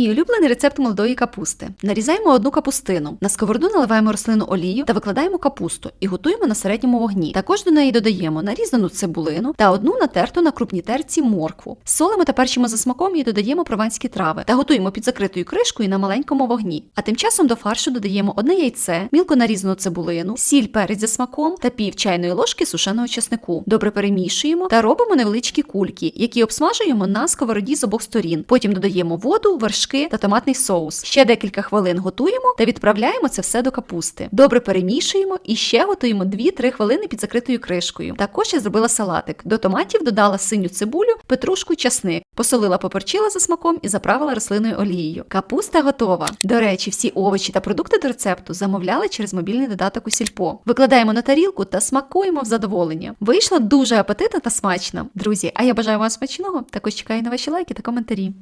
Мій улюблений рецепт молодої капусти. Нарізаємо одну капустину. На сковороду наливаємо рослину олію та викладаємо капусту і готуємо на середньому вогні. Також до неї додаємо нарізану цибулину та одну натерту на крупній терці моркву. Солимо та перчимо за смаком і додаємо прованські трави та готуємо під закритою кришкою на маленькому вогні. А тим часом до фаршу додаємо одне яйце, мілко нарізану цибулину, сіль перець за смаком та пів чайної ложки сушеного чеснику. Добре перемішуємо та робимо невеличкі кульки, які обсмажуємо на сковороді з обох сторін. Потім додаємо воду, вершки та томатний соус. Ще декілька хвилин готуємо та відправляємо це все до капусти. Добре перемішуємо і ще готуємо 2-3 хвилини під закритою кришкою. Також я зробила салатик. До томатів додала синю цибулю, петрушку, часник, посолила, поперчила за смаком і заправила рослинною олією. Капуста готова. До речі, всі овочі та продукти до рецепту замовляли через мобільний додаток у сільпо. Викладаємо на тарілку та смакуємо в задоволення. Вийшло дуже апетитно та смачно. Друзі, а я бажаю вам смачного. Також чекаю на ваші лайки та коментарі.